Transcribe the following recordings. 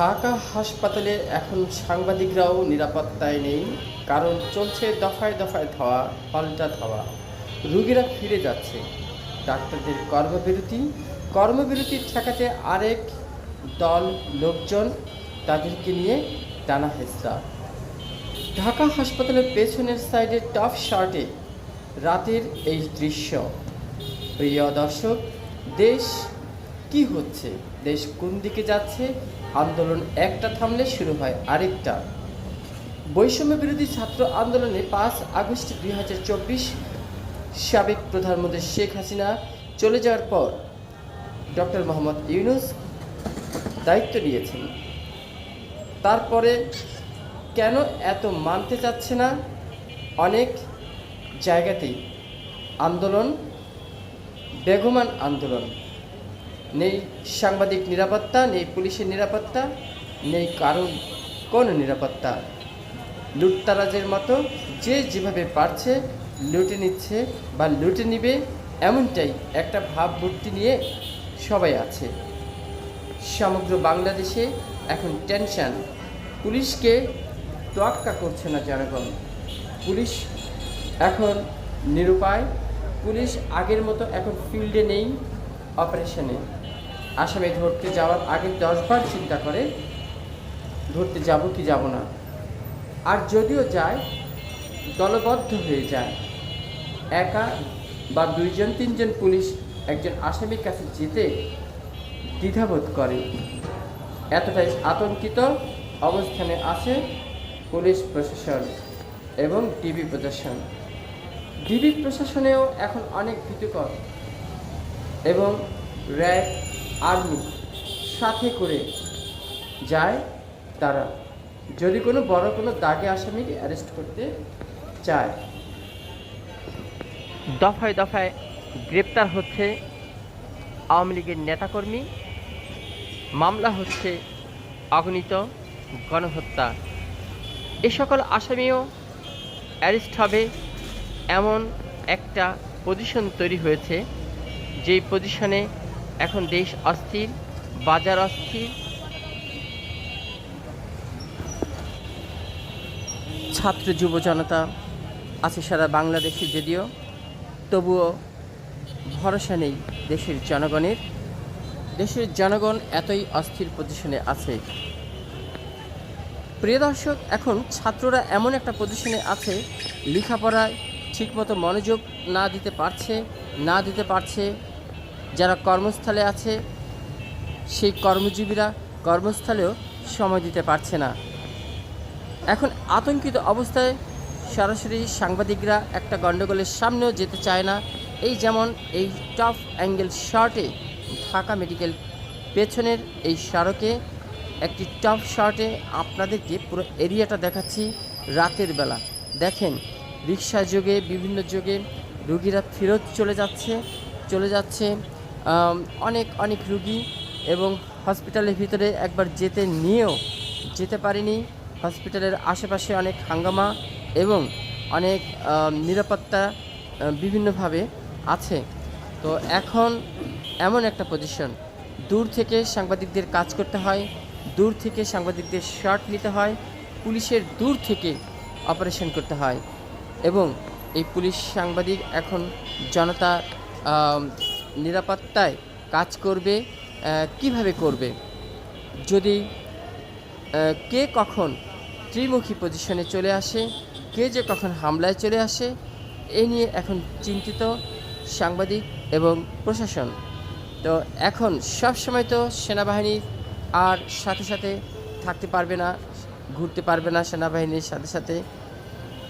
ঢাকা হাসপাতালে এখন সাংবাদিকরাও নিরাপত্তায় নেই, কারণ চলছে দফায় দফায় ধাওয়া, পাল্টা ধাওয়া। রুগীরা ফিরে যাচ্ছে। ডাক্তারদের কর্মবিরতি কর্মবিরতি ঠেকাতে আরেক দল লোকজন তাদেরকে নিয়ে টানা হেসরা ঢাকা হাসপাতালের পেছনের সাইডে টপ শার্টে রাতের এই দৃশ্য। প্রিয় দর্শক, দেশ কি হচ্ছে? দেশ কোন দিকে যাচ্ছে? আন্দোলন একটা থামলে শুরু হয় আরেকটা। বৈষম্য বিরোধী ছাত্র আন্দোলনে পাঁচ আগস্ট দুই হাজার চব্বিশ সাবেক প্রধানমন্ত্রী শেখ হাসিনা চলে যাওয়ার পর ডক্টর মোহাম্মদ ইউনুস দায়িত্ব নিয়েছেন। তারপরে কেন এত মানতে চাচ্ছে না? অনেক জায়গাতেই আন্দোলন, বেগমান আন্দোলন। নেই সাংবাদিক নিরাপত্তা, নেই পুলিশের নিরাপত্তা, নেই কারণ কোনো নিরাপত্তা। লুটতারাজের মতো যে যেভাবে পারছে লুটে নিচ্ছে বা লুটে নিবে, এমনটাই একটা ভাবমূর্তি নিয়ে সবাই আছে। সমগ্র বাংলাদেশে এখন টেনশন। পুলিশকে তোয়াক্কা করছে না জনগণ। পুলিশ এখন নিরুপায়। পুলিশ আগের মতো এখন ফিল্ডে নেই, অপারেশনে। আসামে ধরতে যাওয়ার আগে দশবার চিন্তা করে, ধরতে যাব কি যাব না। আর যদিও যায়, দলবদ্ধ হয়ে যায়। একা বা দুইজন, তিনজন পুলিশ একজন আসামির কাছে যেতে দ্বিধাবোধ করে। এতটাই আতঙ্কিত অবস্থানে আছে পুলিশ প্রশাসন এবং ডিবি প্রশাসন। ডিবি প্রশাসনেও এখন অনেক ভীতিকর এবং র্যাব আর্মি সাথে করে যায় তারা। যদি কোনো বড় কোনো দাগে আসামিকে অ্যারেস্ট করতে চায়। দফায় দফায় গ্রেপ্তার হচ্ছে আওয়ামী লীগের নেতাকর্মী। মামলা হচ্ছে অগণিত গণহত্যা। এ সকল আসামিও অ্যারেস্ট হবে এমন একটা পজিশন তৈরি হয়েছে, যেই পজিশনে এখন দেশ অস্থির, বাজার অস্থির। ছাত্র যুব জনতা আছে সারা বাংলাদেশে যদিও, তবুও ভরসা নেই দেশের জনগণের। দেশের জনগণ এতই অস্থির পজিশনে আছে। প্রিয় দর্শক, এখন ছাত্ররা এমন একটা পজিশনে আছে, লেখাপড়ায় ঠিকমতো মনোযোগ না দিতে পারছে, না দিতে পারছে যারা কর্মস্থলে আছে, সেই কর্মজীবীরা কর্মস্থলেও সময় দিতে পারছে না। এখন আতঙ্কিত অবস্থায় সরাসরি সাংবাদিকরা একটা গণ্ডগোলের সামনেও যেতে চায় না। এই যেমন এই টপ অ্যাঙ্গেল শর্টে ঢাকা মেডিকেল পেছনের এই সড়কে, একটি টপ শর্টে আপনাদেরকে পুরো এরিয়াটা দেখাচ্ছি রাতের বেলা। দেখেন রিক্সা যোগে, বিভিন্ন যোগে রুগীরা ফেরত চলে যাচ্ছে চলে যাচ্ছে। অনেক অনেক রুগী এবং হসপিটালের ভিতরে একবার যেতে নিয়েও যেতে পারিনি। হসপিটালের আশেপাশে অনেক হাঙ্গামা এবং অনেক নিরাপত্তা বিভিন্নভাবে আছে। তো এখন এমন একটা পজিশন দূর থেকে সাংবাদিকদের কাজ করতে হয়, দূর থেকে সাংবাদিকদের শট নিতে হয়, পুলিশের দূর থেকে অপারেশন করতে হয় এবং এই পুলিশ সাংবাদিক এখন জনতা নিরাপত্তায় কাজ করবে কীভাবে করবে? যদি কে কখন ত্রিমুখী পজিশনে চলে আসে, কে যে কখন হামলায় চলে আসে, এ নিয়ে এখন চিন্তিত সাংবাদিক এবং প্রশাসন। তো এখন সব সময় তো সেনাবাহিনী আর সাথে সাথে থাকতে পারবে না, ঘুরতে পারবে না সেনাবাহিনীর সাথে সাথে।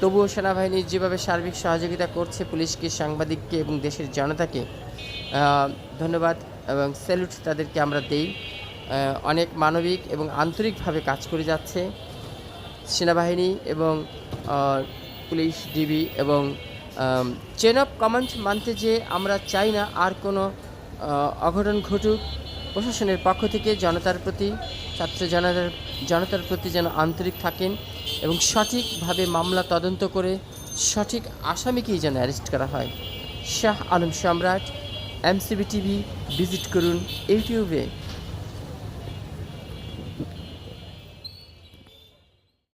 তবুও সেনাবাহিনী যেভাবে সার্বিক সহযোগিতা করছে পুলিশকে, সাংবাদিককে এবং দেশের জনতাকে ধন্যবাদ এবং স্যালুট তাদেরকে আমরা দেই। অনেক মানবিক এবং আন্তরিকভাবে কাজ করে যাচ্ছে। সেনাবাহিনী এবং পুলিশ, ডিবি এবং চেন অফ কমান্ড মানতে যে আমরা চাই না, আর কোনো অঘটন ঘটুক, প্রশাসনের পক্ষ থেকে জনতার প্রতি, ছাত্র জনতার জনতার প্রতি যেন আন্তরিক থাকেন এবং সঠিকভাবে মামলা তদন্ত করে সঠিক আসামিকেই যেন অ্যারেস্ট করা হয়। শাহ আলম সম্রাট এমসিবি টিভি ভিজিট করুন ইউটিউবে।